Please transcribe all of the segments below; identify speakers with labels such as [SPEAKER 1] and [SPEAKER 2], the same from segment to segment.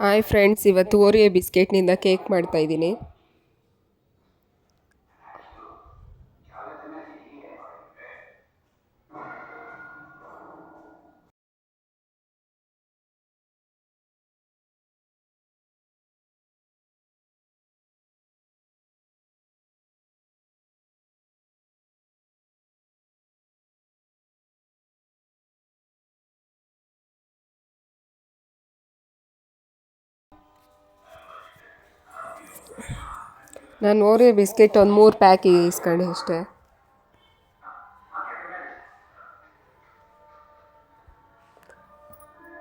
[SPEAKER 1] Hi friends ಇವತ್ತು Oreo ಬಿಸ್ಕೆಟ್ನಿಂದ cake ಮಾಡ್ತಾ ನಾನು ಓರಿಯೋ ಬಿಸ್ಕೆಟ್ ಒಂದು ಮೂರು ಪ್ಯಾಕ್ ಇಸ್ಕೊಂಡೆ ಅಷ್ಟೇ.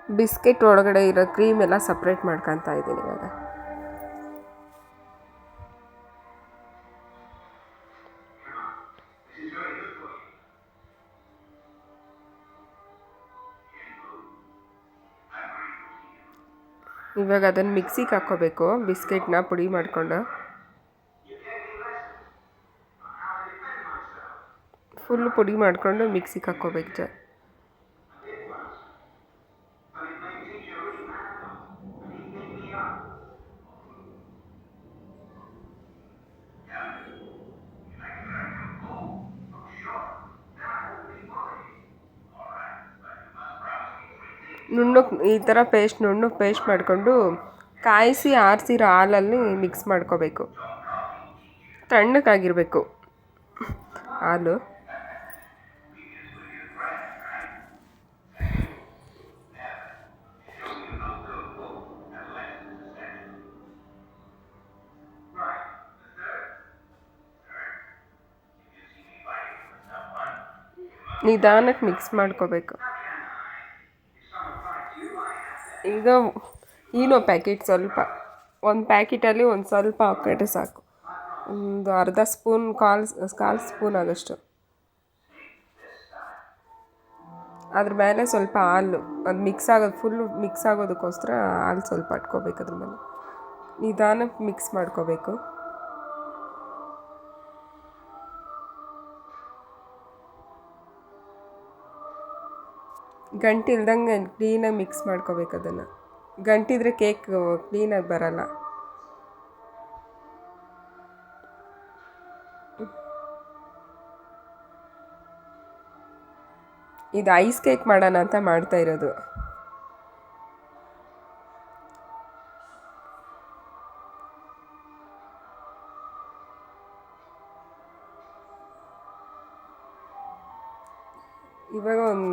[SPEAKER 1] ಬಿಸ್ಕೆಟ್ ಒಳಗಡೆ ಇರೋ ಕ್ರೀಮ್ ಎಲ್ಲ ಸಪ್ರೇಟ್ ಮಾಡ್ಕೊತಾ ಇದ್ದೀನಿ ಇವಾಗ. ಇವಾಗ ಅದನ್ನು ಮಿಕ್ಸಿಗೆ ಹಾಕ್ಕೋಬೇಕು. ಬಿಸ್ಕೆಟ್ನ ಪುಡಿ ಮಾಡಿಕೊಂಡು. ಫುಲ್ ಪುಡಿ ಮಾಡಿಕೊಂಡು ಮಿಕ್ಸಿಗೆ ಹಾಕ್ಕೋಬೇಕು ಜ ನುಣ್ಣು ಈ ಥರ ಪೇಸ್ಟ್ ನುಣ್ಣು ಪೇಸ್ಟ್ ಮಾಡಿಕೊಂಡು ಕಾಯಿಸಿ ಆರಿಸಿರೋ ಹಾಲಲ್ಲಿ ಮಿಕ್ಸ್ ಮಾಡ್ಕೋಬೇಕು. ತಣ್ಣಗಾಗಿರಬೇಕು. ಹಾಲು. ನಿಧಾನಕ್ಕೆ ಮಿಕ್ಸ್ ಮಾಡ್ಕೋಬೇಕು. ಈಗ ಈನೋ ಪ್ಯಾಕೆಟ್ ಸ್ವಲ್ಪ. ಒಂದು ಪ್ಯಾಕೆಟಲ್ಲಿ ಒಂದು ಸ್ವಲ್ಪ ಹಾಕ್ಕೊಂಡ್ರೆ ಸಾಕು. ಒಂದು ಅರ್ಧ ಸ್ಪೂನ್ ಕಾಲು ಕಾಲು ಸ್ಪೂನ್ ಆಗೋಷ್ಟು ಅದ್ರ ಮೇಲೆ ಸ್ವಲ್ಪ ಹಾಲು. ಅದು ಮಿಕ್ಸ್ ಆಗೋದು ಫುಲ್ಲು ಮಿಕ್ಸ್ ಆಗೋದಕ್ಕೋಸ್ಕರ ಹಾಲು ಸ್ವಲ್ಪ ಅಟ್ಕೋಬೇಕು ಅದ್ರ ಮೇಲೆ. ನಿಧಾನಕ್ಕೆ ಮಿಕ್ಸ್ ಮಾಡ್ಕೋಬೇಕು. ಗಂಟು ಇಲ್ದಂಗೆ ಕ್ಲೀನಾಗಿ ಮಿಕ್ಸ್ ಮಾಡ್ಕೋಬೇಕು ಅದನ್ನು. ಗಂಟಿದ್ರೆ ಕೇಕ್ ಕ್ಲೀನಾಗಿ ಬರಲ್ಲ. ಇದು ಐಸ್ ಕೇಕ್ ಮಾಡೋಣ ಅಂತ ಮಾಡ್ತಾ ಇರೋದು. ಇವಾಗ ಒಂದು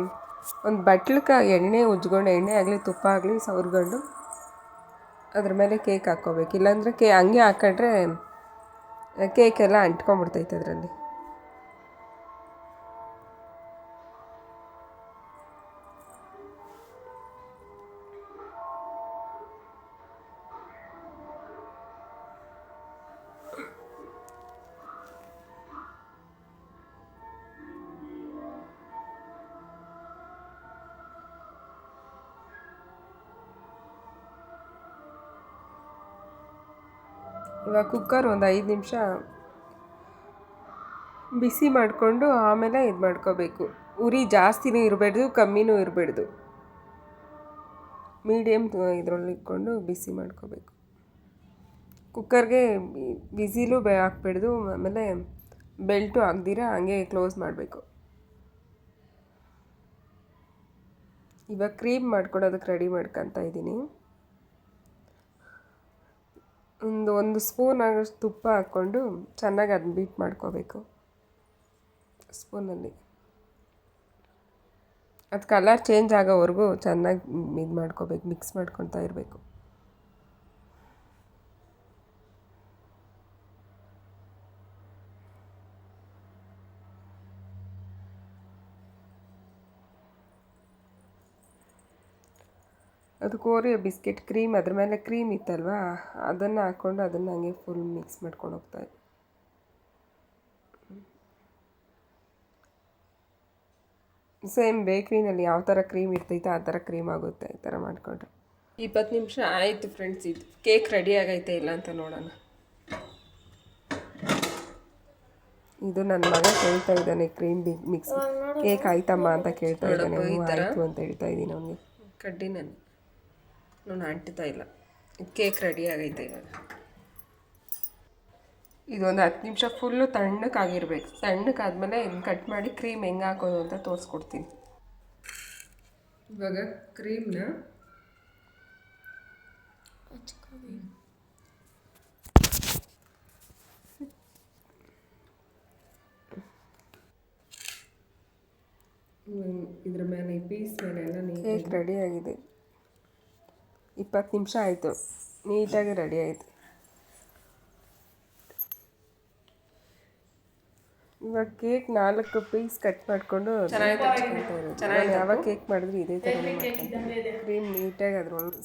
[SPEAKER 1] ಒಂದು ಬಟ್ಲಕ್ಕೆ ಎಣ್ಣೆ ಉಜ್ಕೊಂಡು ಎಣ್ಣೆ ಆಗಲಿ, ತುಪ್ಪ ಆಗಲಿ ಸವರ್ಕೊಂಡು ಅದ್ರ ಮೇಲೆ ಕೇಕ್ ಹಾಕ್ಕೋಬೇಕು. ಇಲ್ಲಾಂದರೆ ಕೇ, ಹಂಗೆ ಹಾಕೊಂಡ್ರೆ ಕೇಕೆಲ್ಲ ಅಂಟ್ಕೊಂಬಿಡ್ತೈತೆ ಅದರಲ್ಲಿ. ಇವಾಗ ಕುಕ್ಕರ್ ಒಂದು ಐದು ನಿಮಿಷ ಬಿಸಿ ಮಾಡಿಕೊಂಡು ಆಮೇಲೆ ಇದು ಮಾಡ್ಕೋಬೇಕು. ಉರಿ ಜಾಸ್ತಿನೂ ಇರಬಾರ್ದು ಕಮ್ಮಿನೂ ಇರಬಾರ್ದು ಮೀಡಿಯಮ್ ಇದರಲ್ಲಿ ಇಟ್ಕೊಂಡು ಬಿಸಿ ಮಾಡ್ಕೋಬೇಕು. ಕುಕ್ಕರ್ಗೆ ಬಿಸಿಲು ಬೇ ಹಾಕ್ಬಾರ್ದು ಆಮೇಲೆ ಬೆಲ್ಟು ಹಾಕ್ದಿರ ಹಂಗೆ ಕ್ಲೋಸ್ ಮಾಡಬೇಕು. ಇವಾಗ ಕ್ರೀಮ್ ಮಾಡ್ಕೊಡೋದಕ್ಕೆ ರೆಡಿ ಮಾಡ್ಕೊತಾ ಇದ್ದೀನಿ ಒಂದು ಒಂದು ಸ್ಪೂನ್ ಆಗೋಷ್ಟು ತುಪ್ಪ ಹಾಕ್ಕೊಂಡು ಚೆನ್ನಾಗಿ ಅದನ್ನ ಬೀಟ್ ಮಾಡ್ಕೋಬೇಕು. ಸ್ಪೂನಲ್ಲಿ. ಅದು ಕಲರ್ ಚೇಂಜ್ ಆಗೋವರೆಗೂ ಚೆನ್ನಾಗಿ ಇದು ಮಾಡ್ಕೋಬೇಕು ಮಿಕ್ಸ್ ಮಾಡ್ಕೊತಾ ಇರಬೇಕು. ಅದು ಓರಿಯೋ ಬಿಸ್ಕೆಟ್ ಕ್ರೀಮ್ ಅದ್ರ ಮೇಲೆ ಕ್ರೀಮ್ ಇತ್ತಲ್ವಾ? ಅದನ್ನು ಹಾಕ್ಕೊಂಡು ಅದನ್ನು ಹಂಗೆ ಫುಲ್ ಮಿಕ್ಸ್ ಮಾಡ್ಕೊಂಡು ಹೋಗ್ತಾ ಇದ್ದೆ. ಸೇಮ್ ಬೇಕ್ರಿನಲ್ಲಿ ಯಾವ ಥರ ಕ್ರೀಮ್ ಇರ್ತೈತೆ ಆ ಥರ ಕ್ರೀಮ್ ಆಗುತ್ತೆ ಈ ಥರ ಮಾಡಿಕೊಂಡ್ರೆ. ಇಪ್ಪತ್ತು ನಿಮಿಷ ಆಯಿತು ಫ್ರೆಂಡ್ಸ್ ಇದು ಕೇಕ್ ರೆಡಿ ಆಗೈತೆ ಇಲ್ಲ ಅಂತ ನೋಡೋಣ. ಇದು ನನ್ನ ಮಗ ಕೇಳ್ತಾ ಇದ್ದಾನೆ ಕ್ರೀಮ್ ಮಿಕ್ಸ್ ಕೇಕ್ ಆಯ್ತಮ್ಮ ಅಂತ ಕೇಳ್ತಾ ಇದ್ದಾನೆ. ಆಯಿತು ಅಂತ ಹೇಳ್ತಾ ಇದ್ದೀನಿ ಅವನಿಗೆ. ಕಡ್ಡಿ ನಾನು ನಾನು ಅಂಟ್ತಾ ಇಲ್ಲ. ಕೇಕ್ ರೆಡಿ ಆಗೈತೆ ಇವಾಗ. ಇದೊಂದು ಹತ್ತು ನಿಮಿಷ ಫುಲ್ಲು ತಣ್ಣಕ್ಕಾಗಿರ್ಬೇಕು ತಣ್ಣಕ್ಕಾದ್ಮೇಲೆ ಇದನ್ನು ಕಟ್ ಮಾಡಿ ಕ್ರೀಮ್ ಹೆಂಗೆ ಹಾಕೋದು ಅಂತ ತೋರಿಸ್ಕೊಡ್ತೀನಿ. ಇವಾಗ ಕ್ರೀಮ್ನ ಇದ್ರ ಮೇಲೆ ಪೀಸ್ ಮೇಲೆ ಎಲ್ಲ ಕೇಕ್ ರೆಡಿ ಆಗಿದೆ. ಇಪ್ಪತ್ತು ನಿಮಿಷ ಆಯಿತು. ನೀಟಾಗಿ ರೆಡಿ ಆಯಿತು. ಇವಾಗ ಕೇಕ್ ನಾಲ್ಕು ಪೀಸ್ ಕಟ್ ಮಾಡಿಕೊಂಡು ಯಾವಾಗ ಕೇಕ್ ಮಾಡಿದ್ರು ಇದೇ ಥರ ಕ್ರೀಮ್ ನೀಟಾಗಿ ಅದ್ರೊಳಗೆ